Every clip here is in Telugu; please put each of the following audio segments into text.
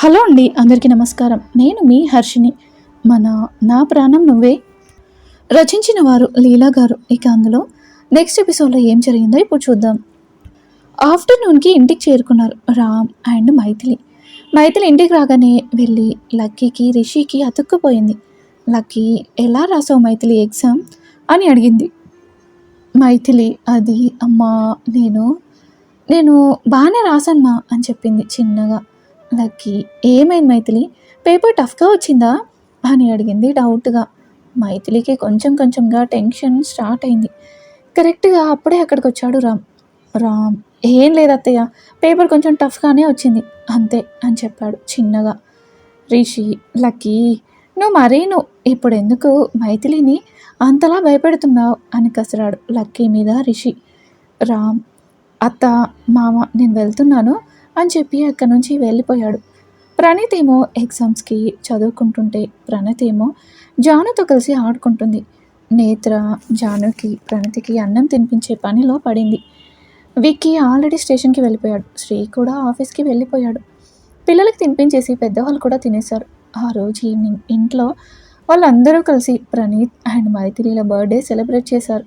హలో అండి అందరికీ నమస్కారం. నేను మీ హర్షిని మన నా ప్రాణం నువ్వే. రచించిన వారు లీలా గారు. ఇక అందులో నెక్స్ట్ ఎపిసోడ్లో ఏం జరిగిందో ఇప్పుడు చూద్దాం. ఆఫ్టర్నూన్కి ఇంటికి చేరుకున్నారు రామ్ అండ్ మైథిలి. మైథిలి ఇంటికి రాగానే వెళ్ళి లక్కీకి రిషికి అతుక్కుపోయింది. లక్కీ ఎలా రాసావు మైథిలి ఎగ్జామ్ అని అడిగింది. మైథిలి అది అమ్మా నేను నేను బాగానే రాసానమ్మా అని చెప్పింది చిన్నగా. లక్కీ ఏమైంది మైథిలి? పేపర్ టఫ్గా వచ్చిందా? అని అడిగింది డౌట్గా. మైథిలికి కొంచెం కొంచెంగా టెన్షన్ స్టార్ట్ అయింది. కరెక్ట్గా అప్పుడే అక్కడికి వచ్చాడు రామ్. రామ్ ఏం లేదు అత్తయ్య పేపర్ కొంచెం టఫ్గానే వచ్చింది. అంతే అని చెప్పాడు చిన్నగా. రిషి లక్కీ నువ్వు మరీ నువ్వు ఇప్పుడు ఎందుకు మైథిలిని అంతలా భయపెడుతున్నావు? అని కసిరాడు లక్కీ మీద రిషి. రామ్ అత్త మామ నేను వెళ్తున్నాను. అని చెప్పి అక్కడి నుంచి వెళ్ళిపోయాడు. ప్రణీత్ ఏమో ఎగ్జామ్స్కి చదువుకుంటుంటే ప్రణీత్ ఏమో జానుతో కలిసి ఆడుకుంటుంది. నేత్ర జానుకి ప్రణతికి అన్నం తినిపించే పనిలో పడింది. విక్కీ ఆల్రెడీ స్టేషన్కి వెళ్ళిపోయాడు. శ్రీ కూడా ఆఫీస్కి వెళ్ళిపోయాడు. పిల్లలకి తినిపించేసి పెద్దవాళ్ళు కూడా తినేశారు. ఆ రోజు ఈవినింగ్ ఇంట్లో వాళ్ళందరూ కలిసి ప్రణీత్ అండ్ మైథిలీల బర్త్డే సెలబ్రేట్ చేశారు.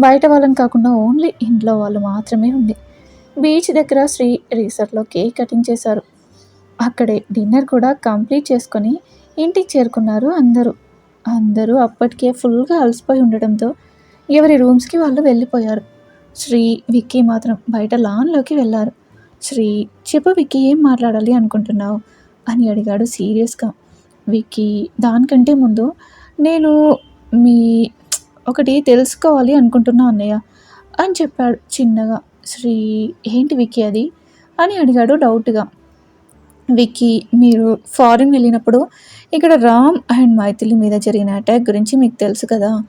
బయట వాళ్ళని కాకుండా ఓన్లీ ఇంట్లో వాళ్ళు మాత్రమే ఉండే. బీచ్ దగ్గర శ్రీ రిసార్ట్లో కేక్ కటింగ్ చేశారు. అక్కడే డిన్నర్ కూడా కంప్లీట్ చేసుకొని ఇంటికి చేరుకున్నారు అందరూ. అందరూ అప్పటికే ఫుల్గా అలసిపోయి ఉండడంతో ఎవరి రూమ్స్కి వాళ్ళు వెళ్ళిపోయారు. శ్రీ విక్కీ మాత్రం బయట లాన్లోకి వెళ్ళారు. శ్రీ చెప్పు విక్కీ ఏం మాట్లాడాలి అనుకుంటున్నావు? అని అడిగాడు సీరియస్గా. విక్కీ దానికంటే ముందు నేను మీ ఒకటి తెలుసుకోవాలి అనుకుంటున్నా అన్నయ్య అని చెప్పాడు చిన్నగా. శ్రీ ఏంటి విక్కీ అది? అని అడిగాడు డౌట్గా. విక్కీ మీరు ఫారిన్ వెళ్ళినప్పుడు ఇక్కడ రామ్ అండ్ మైథిలి మీద జరిగిన అటాక్ గురించి మీకు తెలుసు కదా?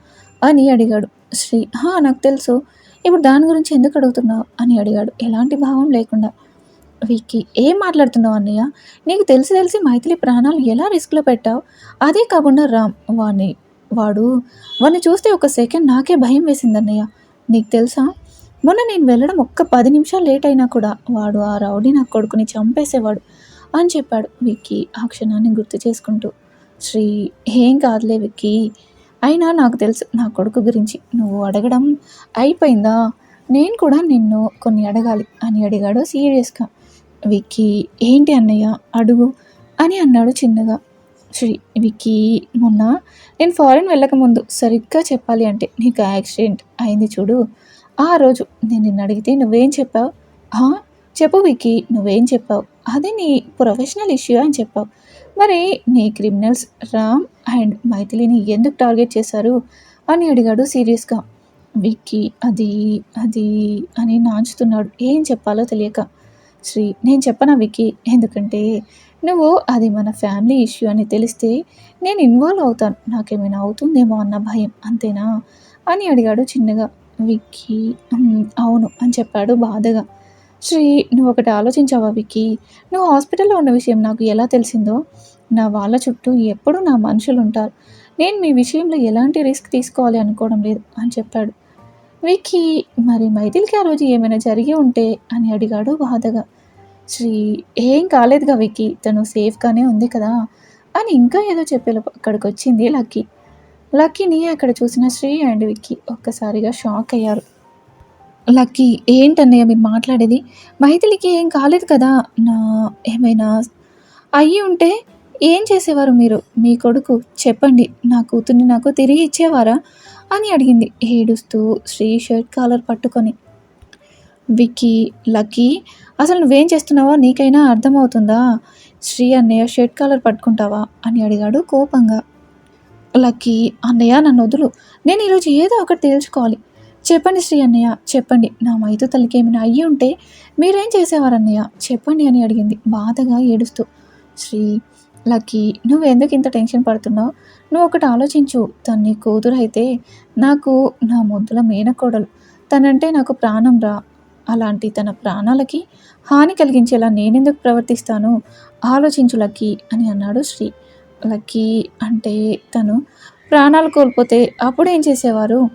అని అడిగాడు. శ్రీ "హా, నాకు తెలుసు. ఇప్పుడు దాని గురించి ఎందుకు అడుగుతున్నావు? అని అడిగాడు. ఎలాంటి భావం లేకుండా. విక్కీ ఏం మాట్లాడుతున్నావు అన్నయ్య? నీకు తెలిసి తెలిసి మైథిలి ప్రాణాలు ఎలా రిస్క్లో పెట్టావు? అదే కాకుండా రామ్ వాణ్ణి వాడు వాడిని చూస్తే ఒక సెకండ్ నాకే భయం వేసింది అన్నయ్య. నీకు తెలుసా? మొన్న నేను వెళ్ళడం ఒక్క పది నిమిషాలు లేట్ అయినా కూడా వాడు ఆ రౌడీ నా కొడుకుని చంపేసేవాడు అని చెప్పాడు విక్కీ ఆ క్షణాన్ని గుర్తు చేసుకుంటూ. శ్రీ ఏం కాదులే విక్కీ. అయినా నాకు తెలుసు నా కొడుకు గురించి. నువ్వు అడగడం అయిపోయిందా? నేను కూడా నిన్ను కొన్ని అడగాలి అని అడిగాడు సీరియస్గా. విక్కీ ఏంటి అన్నయ్య? అడుగు అని అన్నాడు చిన్నగా. శ్రీ విక్కీ మొన్న నేను ఫారెన్ వెళ్ళకముందు సరిగ్గా చెప్పాలి అంటే నీకు యాక్సిడెంట్ అయింది చూడు. ఆ రోజు నేను నిన్ను అడిగితే నువ్వేం చెప్పావు? చెప్పు వికి నువ్వేం చెప్పావు? అది నీ ప్రొఫెషనల్ ఇష్యూ అని చెప్పావు. మరి నీ క్రిమినల్స్ రామ్ అండ్ మైథిలిని ఎందుకు టార్గెట్ చేశారు అని అడిగాడు సీరియస్గా. విక్కీ అది అది అని నాంచుతున్నాడు. ఏం చెప్పాలో తెలియక. శ్రీ నేను చెప్పనా విక్కీ? ఎందుకంటే నువ్వు అది మన ఫ్యామిలీ ఇష్యూ అని తెలిస్తే నేను ఇన్వాల్వ్ అవుతాను. నాకేమైనా అవుతుందేమో అన్న భయం అంతేనా? అని అడిగాడు చిన్నగా. విక్కీ అవును అని చెప్పాడు బాధగా. శ్రీ నువ్వు ఒకటి ఆలోచించావా విక్కీ? నువ్వు హాస్పిటల్లో ఉన్న విషయం నాకు ఎలా తెలిసిందో? నా వాళ్ళ చుట్టూ ఎప్పుడూ నా మనుషులు ఉంటారు నేను మీ విషయంలో ఎలాంటి రిస్క్ తీసుకోవాలి అనుకోవడం లేదు అని చెప్పాడు. విక్కీ మరి మైథిలికి ఆ రోజు ఏమైనా జరిగి ఉంటే అని అడిగాడు బాధగా. శ్రీ ఏం కాలేదుగా విక్కీ తను సేఫ్గానే ఉంది కదా అని ఇంకా ఏదో చెప్పే అక్కడికి వచ్చింది లక్కీ. లక్కీని అక్కడ చూసిన శ్రీ అండ్ విక్కీ ఒక్కసారిగా షాక్ అయ్యారు. లక్కీ ఏంటన్నయ్య మీరు మాట్లాడేది? మైథిలికి ఏం కాలేదు కదా? నా ఏమైనా అయ్యి ఉంటే ఏం చేసేవారు మీరు? మీ కొడుకు చెప్పండి నా కూతుర్ని నాకు తిరిగి ఇచ్చేవారా? అని అడిగింది. ఏడుస్తూ శ్రీ షర్ట్ కాలర్ పట్టుకొని. విక్కీ లక్కీ అసలు నువ్వేం చేస్తున్నావో నీకైనా అర్థమవుతుందా? శ్రీ అన్నయ్య షర్ట్ కాలర్ పట్టుకుంటావా? అని అడిగాడు కోపంగా. లక్కీ అన్నయ్య నన్ను వదులు. నేను ఈరోజు ఏదో ఒకటి తేల్చుకోవాలి. చెప్పండి శ్రీ అన్నయ్య చెప్పండి. నా మైతు తల్లికి ఏమైనా అయ్యి ఉంటే మీరేం చేసేవారు అన్నయ్య? చెప్పండి అని అడిగింది బాధగా ఏడుస్తూ. శ్రీ లక్కీ నువ్వు ఎందుకు ఇంత టెన్షన్ పడుతున్నావు? నువ్వు ఒకటి ఆలోచించు. తను నీ కూతురు అయితే నాకు నా ముద్దుల మేనకోడలు. తనంటే నాకు ప్రాణం రా. అలాంటి తన ప్రాణాలకి హాని కలిగించేలా నేనెందుకు ప్రవర్తిస్తాను? ఆలోచించు లక్కీ అని అన్నాడు శ్రీ. లక్కీ అంటే తను ప్రాణాలు కోల్పోతే అప్పుడు ఏం చేసేవారు?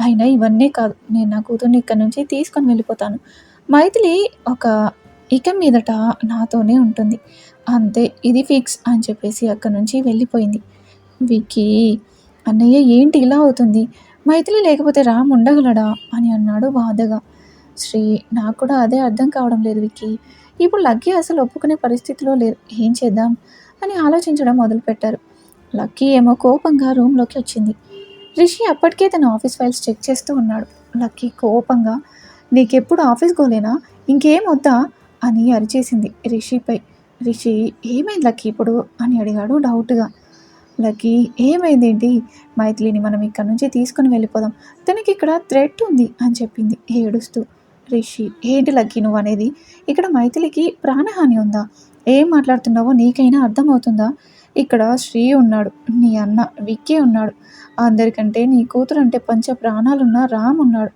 అయినా ఇవన్నీ కాదు. నేను నా కూతుర్ని ఇక్కడి నుంచి తీసుకొని వెళ్ళిపోతాను. మైథిలి ఒక ఇక మీదట నాతోనే ఉంటుంది. అంతే ఇది ఫిక్స్ అని చెప్పేసి అక్కడి నుంచి వెళ్ళిపోయింది. విక్కీ అన్నయ్య ఏంటి ఇలా అవుతుంది? మైథిలి లేకపోతే రామ్ ఉండగలడా? అని అన్నాడు బాధగా. శ్రీ నాకు కూడా అదే అర్థం కావడం లేదు విక్కీ. ఇప్పుడు లక్కీ అసలు ఒప్పుకునే పరిస్థితిలో లేదు ఏం చేద్దాం? అని ఆలోచించడం మొదలుపెట్టారు. లక్కీ ఏమో కోపంగా రూమ్లోకి వచ్చింది. రిషి అప్పటికే తన ఆఫీస్ ఫైల్స్ చెక్ చేస్తూ ఉన్నాడు. లక్కీ కోపంగా నీకెప్పుడు ఆఫీస్ గోలేనా? ఇంకేం వద్దా? అని అరిచేసింది రిషిపై. రిషి ఏమైంది లక్కీ ఇప్పుడు? అని అడిగాడు డౌట్గా. లక్కీ ఏమైందేంటి? మైథిలిని మనం ఇక్కడ నుంచి తీసుకుని వెళ్ళిపోదాం. తనకి ఇక్కడ థ్రెట్ ఉంది అని చెప్పింది ఏడుస్తూ. రిషి ఏంటి లక్కీ నువ్వు అనేది ఇక్కడ మైథిలికి ప్రాణహాని ఉందా? ఏం మాట్లాడుతున్నావో నీకైనా అర్థమవుతుందా? ఇక్కడ శ్రీ ఉన్నాడు నీ అన్న విక్కీ ఉన్నాడు. అందరికంటే నీ కూతురు అంటే పంచ ప్రాణాలున్న రామ్ ఉన్నాడు.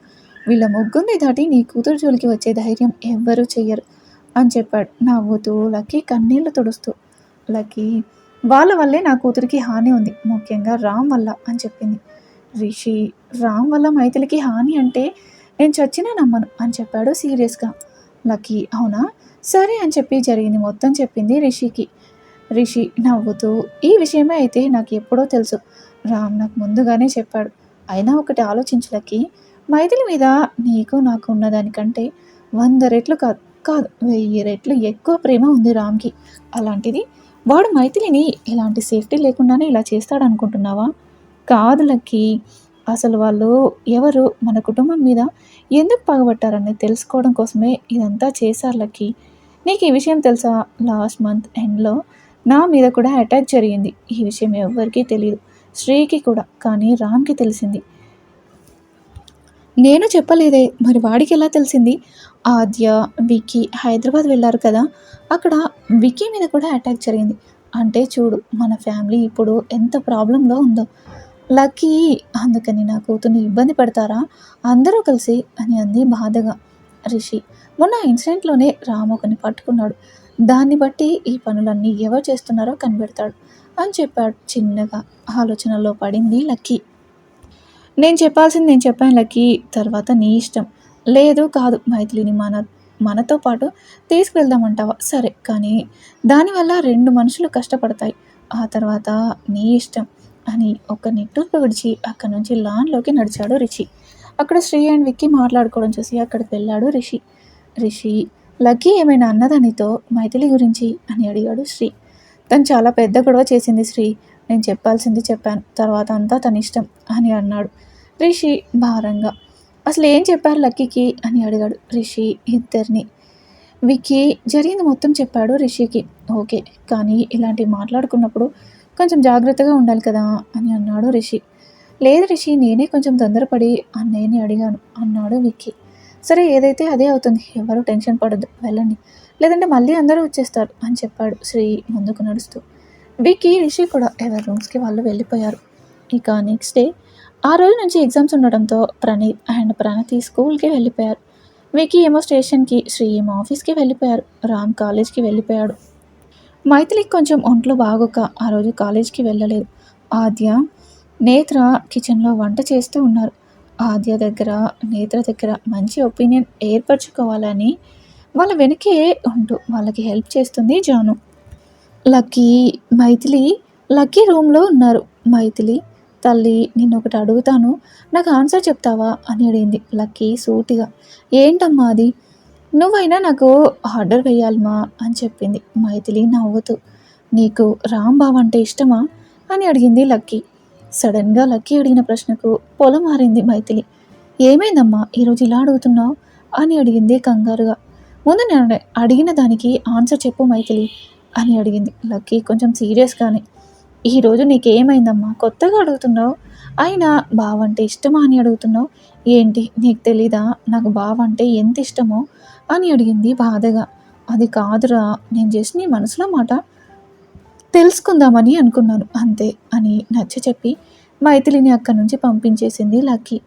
వీళ్ళ ముగ్గురిని దాటి నీ కూతురు జోలికి వచ్చే ధైర్యం ఎవ్వరూ చెయ్యరు అని చెప్పాడు. నవ్వుతూ లక్కీ కన్నీళ్ళు తుడుస్తూ లక్కీ వాళ్ళ వల్లే నా కూతురికి హాని ఉంది ముఖ్యంగా రామ్ వల్ల అని చెప్పింది. రిషి రామ్ వల్ల మైథిలికి హాని అంటే నేను చచ్చినా నమ్మను అని చెప్పాడు సీరియస్గా. లక్కీ. అవునా? సరే అని చెప్పి జరిగింది. మొత్తం చెప్పింది రిషికి. రిషి నవ్వుతూ ఈ విషయమే అయితే నాకు ఎప్పుడో తెలుసు. రామ్ నాకు ముందుగానే చెప్పాడు. అయినా ఒకటి ఆలోచించలకి మైథిలి మీద నీకు నాకు ఉన్నదానికంటే వంద రెట్లు కాదు కాదు వెయ్యి రెట్లు ఎక్కువ ప్రేమ ఉంది రామ్కి. అలాంటిది వాడు మైథిలిని ఇలాంటి సేఫ్టీ లేకుండానే ఇలా చేస్తాడనుకుంటున్నావా? కాదు లక్కీ. అసలు వాళ్ళు ఎవరు మన కుటుంబం మీద ఎందుకు పగబట్టారని తెలుసుకోవడం కోసమే ఇదంతా చేశారు నీకు ఈ విషయం తెలుసా? లాస్ట్ మంత్ ఎండ్లో నా మీద కూడా అటాక్ జరిగింది. ఈ విషయం ఎవ్వరికీ తెలియదు శ్రీకి కూడా కానీ రామ్కి తెలిసింది. నేను చెప్పలేదే మరి వాడికి ఎలా తెలిసింది? ఆద్య విక్కీ హైదరాబాద్ వెళ్ళారు కదా అక్కడ విక్కీ మీద కూడా అటాక్ జరిగింది. అంటే చూడు మన ఫ్యామిలీ ఇప్పుడు ఎంత ప్రాబ్లంలో ఉందో. లక్కీ అందుకని నా కూతుర్ని ఇబ్బంది పెడతారా? అందరూ కలిసి అని అంది బాధగా. రిషి మొన్న ఇన్సిడెంట్లోనే రామోకని పట్టుకున్నాడు. దాన్ని బట్టి ఈ పనులన్నీ ఎవరు చేస్తున్నారో కనిపెడతాడు అని చెప్పాడు చిన్నగా. ఆలోచనలో పడింది లక్కీ. నేను చెప్పాల్సింది నేను చెప్పాను లక్కీ తర్వాత నీ ఇష్టం. లేదు కాదు మైథిలిని మన మనతో పాటు తీసుకువెళ్దామంటావా? సరే కానీ దానివల్ల రెండు మనుషులు కష్టపడతాయి. ఆ తర్వాత నీ ఇష్టం. అని ఒక నిట్టూర్పు విడిచి అక్కడి నుంచి లాన్లోకి నడిచాడు రిషి. అక్కడ శ్రీ అండ్ విక్కీ మాట్లాడుకోవడం చూసి అక్కడికి వెళ్ళాడు రిషి. రిషి లక్కీ ఏమైనా అన్నదానితో మైథిలి గురించి అని అడిగాడు శ్రీ. తను చాలా పెద్ద గొడవ చేసింది శ్రీ. నేను చెప్పాల్సింది చెప్పాను. తర్వాత అంతా తన ఇష్టం అని అన్నాడు రిషి భారంగా. అసలు ఏం చెప్పారు లక్కీకి అని అడిగాడు రిషి ఇద్దరిని. విక్కీ జరిగింది మొత్తం చెప్పాడు రిషికి. ఓకే కానీ ఇలాంటివి మాట్లాడుకున్నప్పుడు కొంచెం జాగ్రత్తగా ఉండాలి కదా అని అన్నాడు రిషి. లేదు రిషి నేనే కొంచెం తొందరపడి అన్నయ్యని అడిగాను అన్నాడు విక్కీ. సరే ఏదైతే అదే అవుతుంది ఎవరు టెన్షన్ పడద్దు వెళ్ళండి. లేదంటే మళ్ళీ అందరూ వచ్చేస్తారు అని చెప్పాడు శ్రీ ముందుకు నడుస్తూ. విక్కీ రిషి కూడా ఎవరి రూమ్స్కి వాళ్ళు వెళ్ళిపోయారు. ఇక నెక్స్ట్ డే ఆ రోజు నుంచి ఎగ్జామ్స్ ఉండడంతో ప్రణీత్ అండ్ ప్రణతి స్కూల్కి వెళ్ళిపోయారు. వికీ ఏమో స్టేషన్కి శ్రీ ఏమో ఆఫీస్కి వెళ్ళిపోయారు. రామ్ కాలేజ్కి వెళ్ళిపోయాడు. మైథిలికి కొంచెం ఒంట్లో బాగోక ఆ రోజు కాలేజీకి వెళ్ళలేదు. ఆద్య నేత్ర కిచెన్లో వంట చేస్తూ ఉన్నారు. ఆద్య దగ్గర నేత్ర దగ్గర మంచి ఒపీనియన్ ఏర్పరచుకోవాలని వాళ్ళ వెనకే ఉంటూ వాళ్ళకి హెల్ప్ చేస్తుంది జాను. లక్కీ మైథిలి లక్కీ రూమ్లో ఉన్నారు. మైథిలి తల్లి నేను ఒకటి అడుగుతాను. నాకు ఆన్సర్ చెప్తావా? అని అడిగింది లక్కీ సూటిగా. ఏంటమ్మా అది? నువ్వైనా నాకు ఆర్డర్ వేయాలమా అని చెప్పింది. మైథిలి నవ్వుతూ నీకు రాంబాబు అంటే ఇష్టమా అని అడిగింది లక్కీ. సడన్గా లక్కీ అడిగిన ప్రశ్నకు పొలం మారింది మైథిలి. ఏమైందమ్మా ఈరోజు ఇలా అడుగుతున్నావు అని అడిగింది కంగారుగా. ముందు నేను అడిగిన దానికి ఆన్సర్ చెప్పు మైథిలి అని అడిగింది. లక్కీ కొంచెం సీరియస్గానే ఈరోజు నీకేమైందమ్మా కొత్తగా అడుగుతున్నావు? అయినా బావంటే ఇష్టమా అని అడుగుతున్నావు? ఏంటి నీకు తెలీదా? నాకు బావంటే ఎంత ఇష్టమో అని అడిగింది బాధగా. అది కాదురా నేను చేసిన నీ మనసులో మాట తెలుసుకుందామని అనుకున్నాను అంతే అని నచ్చ చెప్పి మైథిలిని అక్కడి నుంచి పంపించేసింది లక్కీ.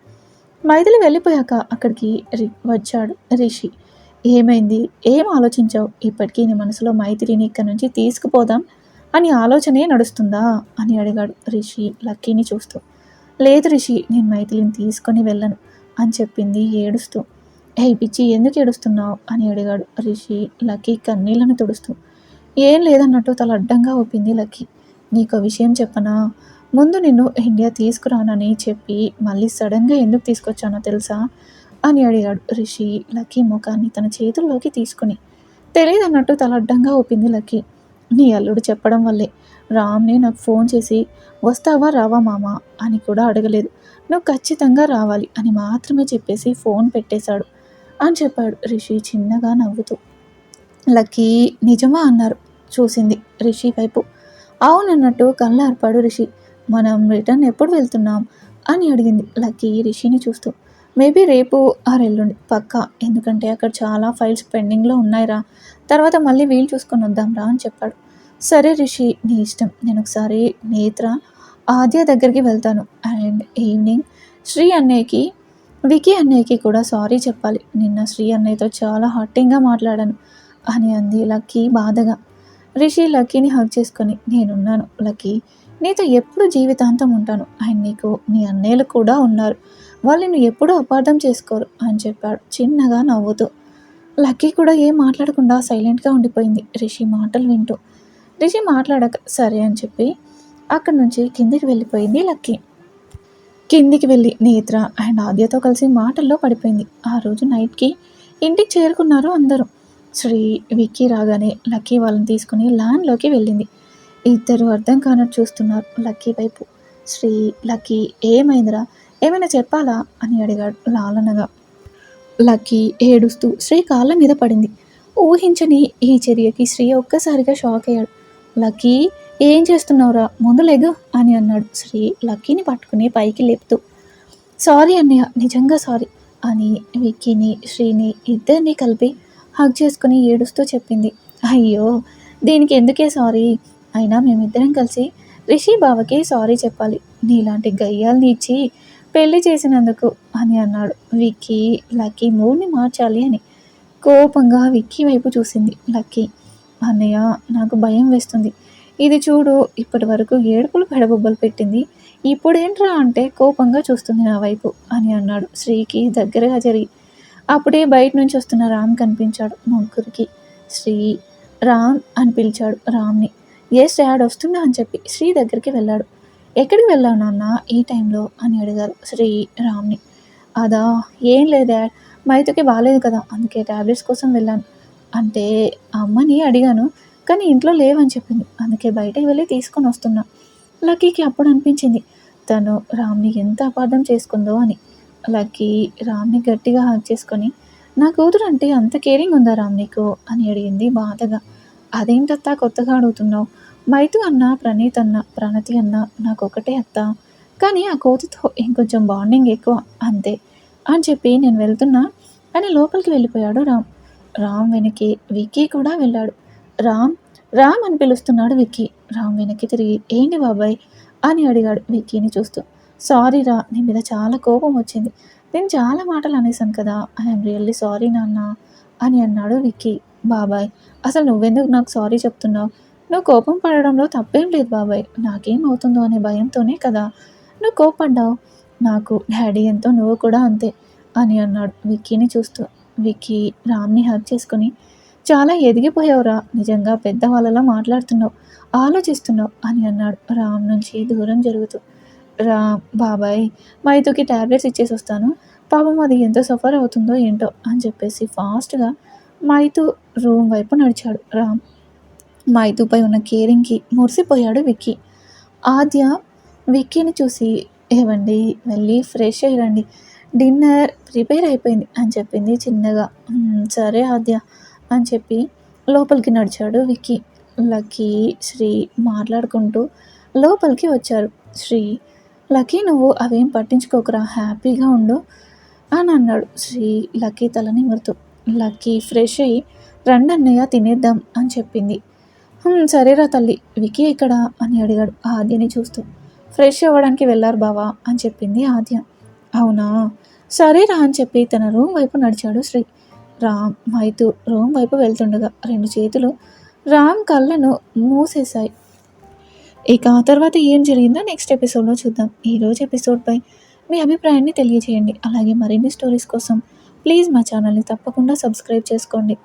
మైథిలి వెళ్ళిపోయాక అక్కడికి రి వచ్చాడు రిషి. ఏమైంది? ఏం ఆలోచించావు? ఇప్పటికీ నీ మనసులో మైథిలిని ఇక్కడి నుంచి తీసుకుపోదాం అని ఆలోచనే నడుస్తుందా అని అడిగాడు రిషి లక్కీని చూస్తూ. లేదు రిషి నేను మైథిలిని తీసుకొని వెళ్ళను అని చెప్పింది ఏడుస్తూ. హే పిచ్చి ఎందుకు ఏడుస్తున్నావు? అని అడిగాడు రిషి. లక్కీ కన్నీళ్ళను తుడుస్తూ. ఏం లేదన్నట్టు తల అడ్డంగా ఊపింది లక్కీ. నీకు విషయం చెప్పనా? ముందు నిన్ను ఇండియా తీసుకురానని చెప్పి మళ్ళీ సడన్గా ఎందుకు తీసుకొచ్చానో తెలుసా? అని అడిగాడు రిషి. లక్కీ ముఖాన్ని తన చేతుల్లోకి తీసుకుని. తెలియదన్నట్టు తల అడ్డంగా ఊపింది లక్కీ. నీ అల్లుడు చెప్పడం వల్లే. రామ్ని నాకు ఫోన్ చేసి వస్తావా? రావా మామ? అని కూడా అడగలేదు. నువ్వు ఖచ్చితంగా రావాలి అని మాత్రమే చెప్పేసి ఫోన్ పెట్టేశాడు. అని చెప్పాడు. రిషి చిన్నగా నవ్వుతూ. లక్కీ నిజమా అన్నారు. చూసింది రిషి వైపు. అవునన్నట్టు కళ్ళార్పాడు రిషి. మనం రిటర్న్ ఎప్పుడు వెళ్తున్నాం? అని అడిగింది లక్కీ రిషిని చూస్తూ. మేబీ రేపు ఆరు ఎల్లుండి. పక్కా. ఎందుకంటే అక్కడ చాలా ఫైల్స్ పెండింగ్లో ఉన్నాయిరా. తర్వాత మళ్ళీ వీలు చూసుకొని వద్దాంరా అని చెప్పాడు. సరే రిషి నీ ఇష్టం. నేను ఒకసారి నేత్ర ఆద్య దగ్గరికి వెళ్తాను. అండ్ ఈవినింగ్ శ్రీ అన్నయ్యకి వికీ అన్నయ్యకి కూడా సారీ చెప్పాలి. నిన్న శ్రీ అన్నయ్యతో చాలా హట్టింగ్గా మాట్లాడాను. అని అంది లక్కీ బాధగా. రిషి లక్కీని హక్ చేసుకొని నేనున్నాను. లక్కీ నీతో ఎప్పుడు జీవితాంతం ఉంటాను. అండ్ నీకు నీ అన్నయ్యలు కూడా ఉన్నారు. వాళ్ళు వాళ్ళని ఎప్పుడూ అపార్థం చేసుకోరు అని చెప్పాడు చిన్నగా నవ్వుతూ. లక్కీ కూడా ఏం మాట్లాడకుండా సైలెంట్గా ఉండిపోయింది రిషి మాటలు వింటూ. రిషి మాట్లాడక సరే అని చెప్పి అక్కడి నుంచి కిందికి వెళ్ళిపోయింది లక్కీ. కిందికి వెళ్ళి నేత్ర! అండ్ ఆద్యతో కలిసి మాటల్లో పడిపోయింది. ఆ రోజు నైట్కి ఇంటికి చేరుకున్నారు అందరూ. శ్రీ విక్కీ రాగానే లక్కీ వాళ్ళని తీసుకుని ల్యాండ్లోకి వెళ్ళింది. ఇద్దరు అర్థం కానట్టు చూస్తున్నారు లక్కీ వైపు. శ్రీ లక్కీ ఏమైందిరా? ఏమైనా చెప్పాలా? అని అడిగాడు లాలనగా. లక్కీ ఏడుస్తూ శ్రీ కాళ్ళ మీద పడింది. ఊహించని ఈ చర్యకి శ్రీ ఒక్కసారిగా షాక్ అయ్యాడు. లక్కీ ఏం చేస్తున్నావురా? ముందు లేదు అని అన్నాడు. శ్రీ లక్కీని పట్టుకుని పైకి లేపుతూ సారీ అన్నయ్య నిజంగా సారీ అని విక్కీని శ్రీని ఇద్దరిని కలిపి హగ్ చేసుకుని ఏడుస్తూ చెప్పింది. అయ్యో దీనికి ఎందుకే సారీ? అయినా మేమిద్దరం కలిసి రిషి బావకి సారీ చెప్పాలి. నీలాంటి గయ్యాల్ని ఇచ్చి పెళ్ళి చేసినందుకు అని అన్నాడు. విక్కీ లక్కీ మూడ్ని మార్చాలి అని కోపంగా విక్కీ వైపు చూసింది లక్కీ. అన్నయ్య నాకు భయం వేస్తుంది. ఇది చూడు ఇప్పటి వరకు ఏడుపులు పెడబొబ్బలు పెట్టింది. ఇప్పుడేంట్రా అంటే కోపంగా చూస్తుంది నా వైపు అని అన్నాడు శ్రీకి దగ్గరగా జరిగి అప్పుడే బయట నుంచి వస్తున్న రామ్ కనిపించాడు ముగ్గురికి. శ్రీ రామ్ అని పిలిచాడు రామ్ని. ఏ డాడ్ వస్తున్నా అని చెప్పి శ్రీ దగ్గరికి వెళ్ళాడు. ఎక్కడికి వెళ్ళావు నాన్న ఈ టైంలో? అని అడిగారు శ్రీ రామ్ని. అదా ఏం లేదు డాడ్ మైతుకి బాగాలేదు కదా అందుకే ట్యాబ్లెట్స్ కోసం వెళ్ళాను. అంటే అమ్మని అడిగాను కానీ ఇంట్లో లేవని చెప్పింది. అందుకే బయటకు వెళ్ళి తీసుకొని వస్తున్నా. లక్కీకి అప్పుడు అనిపించింది తను రామ్ని ఎంత అపార్థం చేసుకుందో అని. లక్కీ రామ్ని గట్టిగా హాక్ చేసుకొని నా కూతురు అంటే అంత కేరింగ్ ఉందా రామ్ నీకు? అని అడిగింది బాధగా. అదేంటత్తా కొత్తగా అడుగుతున్నావు? మైతు అన్న ప్రణీత్ అన్న ప్రణతి అన్న నాకు ఒకటే అత్త. కానీ ఆ కోతితో ఇంకొంచెం బాండింగ్ ఎక్కువ అంతే. అని చెప్పి నేను వెళ్తున్నా అని లోపలికి వెళ్ళిపోయాడు రామ్. రామ్ వెనకే విక్కీ కూడా వెళ్ళాడు. రామ్ రామ్ అని పిలుస్తున్నాడు విక్కీ. రామ్ వెనక్కి తిరిగి ఏంటి బాబాయ్? అని అడిగాడు విక్కీని చూస్తూ. సారీ రా నీ మీద చాలా కోపం వచ్చింది. నేను చాలా మాటలు అనేసాను కదా. ఐఎమ్ రియల్లీ సారీ నాన్న అని అన్నాడు విక్కీ. బాబాయ్ అసలు నువ్వెందుకు నాకు సారీ చెప్తున్నావు? నువ్వు కోపం పడడంలో తప్పేం లేదు బాబాయ్. నాకేం అవుతుందో అనే భయంతోనే కదా. నువ్వు కోపడ్డావు. నాకు డాడీ ఎంతో నువ్వు కూడా అంతే అని అన్నాడు విక్కీని చూస్తూ. విక్కీ రామ్ని హక్ చేసుకుని చాలా ఎదిగిపోయావురా. నిజంగా పెద్దవాళ్ళలా మాట్లాడుతున్నావు. ఆలోచిస్తున్నావు అని అన్నాడు రామ్ నుంచి దూరం జరుగుతూ. రా బాబాయ్ మైతుకి ట్యాబ్లెట్స్ ఇచ్చేసి వస్తాను. పాపం అది ఎంత సఫర్ అవుతుందో ఏంటో అని చెప్పేసి ఫాస్ట్గా మైతు రూమ్ వైపు నడిచాడు. రామ్ మైతుపై ఉన్న కేరింగ్కి మురిసిపోయాడు విక్కీ. ఆద్య విక్కీని చూసి ఏవండి వెళ్ళి ఫ్రెష్ అయ్యండి డిన్నర్ ప్రిపేర్ అయిపోయింది అని చెప్పింది చిన్నగా. సరే ఆద్య. అని చెప్పి లోపలికి నడిచాడు విక్కీ. లక్కీ శ్రీ మాట్లాడుకుంటూ లోపలికి వచ్చారు. శ్రీ లక్కీ నువ్వు అవేం పట్టించుకోకరా హ్యాపీగా ఉండు అని అన్నాడు. శ్రీ లక్కీ తలని నిమురుతూ లక్కీ ఫ్రెష్ అయ్యి రండి తినేద్దాం అని చెప్పింది. సరేరా తల్లి వికీ ఇక్కడ అని అడిగాడు ఆద్యని చూస్తూ. ఫ్రెష్ అవ్వడానికి వెళ్ళారు బావా అని చెప్పింది ఆద్య. అవునా? సరేరా అని చెప్పి తన రూమ్ వైపు నడిచాడు శ్రీ. రామ్ మైతు రూమ్ వైపు వెళ్తుండగా రెండు చేతులు రామ్ కళ్ళను మూసేశాయి. ఇక ఆ తర్వాత ఏం జరిగిందో నెక్స్ట్ ఎపిసోడ్లో చూద్దాం. ఈరోజు ఎపిసోడ్పై మీ అభిప్రాయాన్ని తెలియజేయండి అలాగే మరిన్ని స్టోరీస్ కోసం ప్లీజ్ మా ఛానల్ని తప్పకుండా సబ్స్క్రైబ్ చేసుకోండి.